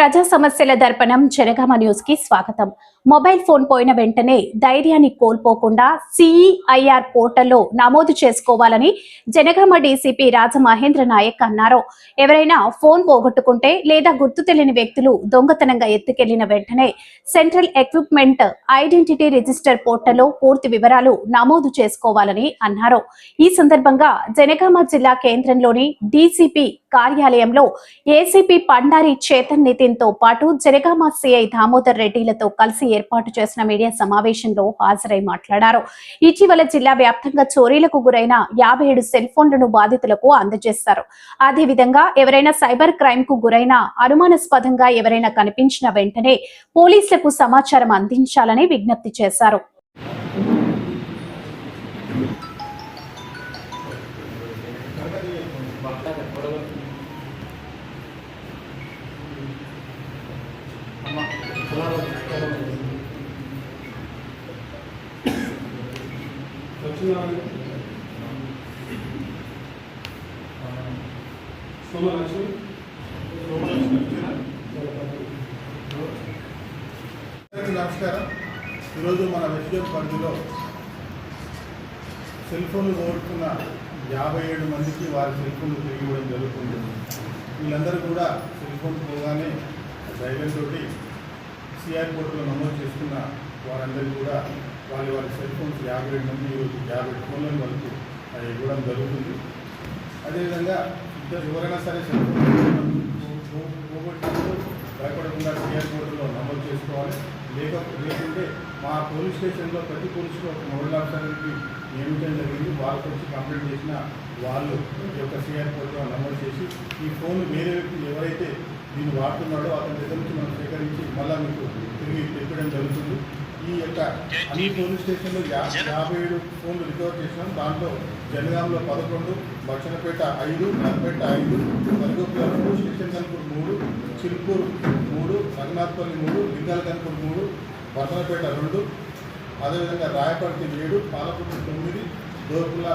ప్రజా సమస్యల దర్పణం జనగామ న్యూస్కి స్వాగతం. మొబైల్ ఫోన్ పోయిన వెంటనే ధైర్యాన్ని కోల్పోకుండా సిఈఐఆర్ పోర్టల్లో నమోదు చేసుకోవాలని జనగామ డీసీపీ రాజమహేంద్ర నాయక్ అన్నారు. ఎవరైనా ఫోన్ పోగొట్టుకుంటే లేదా గుర్తు తెలియని వ్యక్తులు దొంగతనంగా ఎత్తుకెళ్ళిన వెంటనే సెంట్రల్ ఎక్విప్మెంట్ ఐడెంటిటీ రిజిస్టర్ పోర్టల్లో పూర్తి వివరాలు నమోదు చేసుకోవాలని అన్నారు. ఈ సందర్భంగా జనగామ జిల్లా కేంద్రంలోని డీసీపీ కార్యాలయంలో ఏసీపీ పండారి చేతన్ నితిన్తో పాటు జనగామ సిఐ దామోదర్ రెడ్డిలతో కలిసి ఏర్పాటు చేసిన మీడియా సమావేశంలో హాజరై మాట్లాడారు. ఇటీవల జిల్లా వ్యాప్తంగా చోరీలకు గురైన యాభై ఏడు సెల్ ఫోన్లను బాధితులకు అందజేస్తారు అదేవిధంగా ఎవరైనా సైబర్ క్రైమ్కు గురైన అనుమానాస్పదంగా ఎవరైనా కనిపించిన వెంటనే పోలీసులకు సమాచారం అందించాలని విజ్ఞప్తి చేశారు. సోమలక్ష్మి నమస్కారం. ఈరోజు మన వెస్ట్గేట్ పరిధిలో సెల్ ఫోన్లు కోరుకున్న యాభై ఏడు మందికి వారి సెల్ ఫోన్లు తిరిగి ఇవ్వడం జరుగుతుంది. వీళ్ళందరూ కూడా సెల్ ఫోన్ పోగానే ధైర్యం తోటి సిఆర్ పోర్టులో నమోదు చేసుకున్న వారందరికీ కూడా వాళ్ళ వాళ్ళ సెల్ ఫోన్స్ యాభై ఏడు మంది ఈరోజు యాభై ఫోన్లను వాళ్ళకి ఇవ్వడం జరుగుతుంది. అదేవిధంగా ఇద్దరు ఎవరైనా సరే సెల్ ఫోన్ పోగొట్టినప్పుడు భయపడకుండా సిఆర్ పోర్టులో నమోదు చేసుకోవాలి. లేక లేకుంటే మా పోలీస్ స్టేషన్లో ప్రతి పోలీసులో ఒక నోడల్ ఆఫీసర్కి నియమించడం జరిగింది వాళ్ళకి వచ్చి కంప్లైంట్ చేసిన వాళ్ళు ఈ యొక్క సిఆర్ పోర్టులో నమోదు చేసి ఈ ఫోన్ వేరే వ్యక్తి ఎవరైతే దీన్ని వాడుతున్నాడో అతని దగ్గర నుంచి మనం సేకరించి మళ్ళీ మీకు తిరిగి తెప్పడం జరుగుతుంది. ఈ యొక్క అన్ని పోలీస్ స్టేషన్లో యాభై ఏడు ఫోన్లు రికవర్ చేసినాం. దాంట్లో జనగాంలో పదకొండు బచ్చనపేట ఐదు నల్పేట ఐదు మరుగుపేట మూడు స్టేషన్ కనుపూర్ మూడు చిల్పూర్ మూడు రంగనాథ్పల్లి మూడు లింగాల కనుపూర్ మూడు వర్ధనపేట రెండు అదేవిధంగా రాయపర్తి ఏడు పాలపుట్టు తొమ్మిది దోర్పుల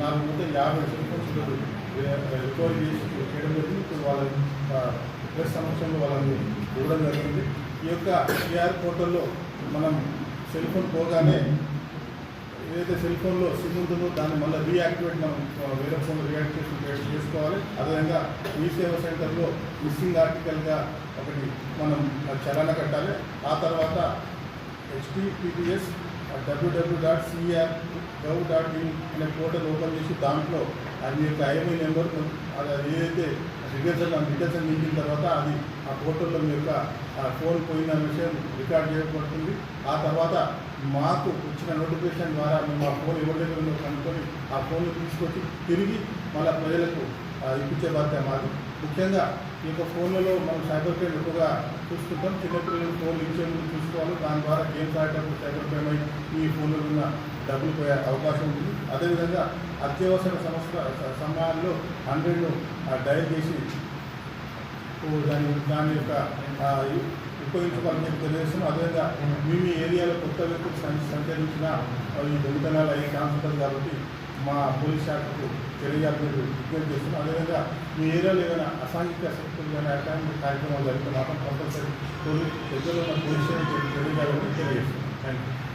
నాలుగు వందల యాభై సెల్ ఫోన్స్ రికవరీ చేసి చేయడం జరిగింది. ఇప్పుడు వాళ్ళ ప్రెస్ సమక్షంలో వాళ్ళని ఇవ్వడం జరిగింది. ఈ యొక్క టీఆర్ పోర్టల్లో మనం సెల్ ఫోన్ పోగానే ఏదైతే సెల్ ఫోన్లో సిమ్ ఉంటుందో దాన్ని మళ్ళీ రీయాక్టివేట్ మనం వేరే ఫోన్లో రీయాక్టివేషన్ చేసుకోవాలి. అదేవిధంగా ఈ సేవ సెంటర్లో మిస్సింగ్ ఆర్టికల్గా ఒకటి మనం చలన కట్టాలి. ఆ తర్వాత HTTPS WWW dot CR gov dot in అనే పోర్టల్ ఓపెన్ చేసి దాంట్లో అది యొక్క ఐఎంఐ నెంబర్ అది ఏదైతే డీటెయిల్స్ డీటెయిల్స్ నింపిన తర్వాత అది ఆ పోర్టల్లో మీ యొక్క ఆ ఫోన్ పోయిన విషయం రికార్డ్ చేయబడుతుంది. ఆ తర్వాత మాకు వచ్చిన నోటిఫికేషన్ ద్వారా మేము ఆ ఫోన్ ఎవరి ఉందో కనుక్కొని ఆ ఫోన్ తీసుకొచ్చి తిరిగి మళ్ళీ ప్రజలకు ఇప్పించే బాధ్యత మాది. ముఖ్యంగా ఈ యొక్క ఫోన్లలో మనం సైబర్ క్రైమ్ ఎక్కువగా చూసుకుంటాం చిన్నపిల్లలు ఫోన్లు ఇచ్చే ముందు చూసుకోవాలి. దాని ద్వారా గేమ్స్ ఆడేటప్పుడు సైబర్ క్రైమ్ అయి ఈ ఫోన్లో ఉన్న డబ్బులు పోయే అవకాశం ఉంది అదేవిధంగా అత్యవసర సమస్య సమయాల్లో హండ్రెడ్ను డైల్ చేసి దాని దాని యొక్క ఉపయోగించుకోవాలని మీకు తెలియజేస్తున్నాం. అదేవిధంగా మీ మీ ఏరియాలో కొత్త వ్యక్తులు సంచరించిన ఈ దొంగతనాలు అయ్యే ఛాన్స్ ఉంటుంది కాబట్టి మా పోలీస్ శాఖకు తెలియజేయాలని విజ్ఞప్తి చేస్తున్నాం. అదేవిధంగా మీ ఏరియాలో ఏదైనా అసాంఘిక శక్తులు కానీ అకాడమిక్ కార్యక్రమాలు జరిగితే మాత్రం కంపల్సరీ పోలీస్ దగ్గరలో ఉన్న పోలీస్ స్టేషన్ తెలియజేయాలని తెలియజేస్తున్నాం థ్యాంక్ యూ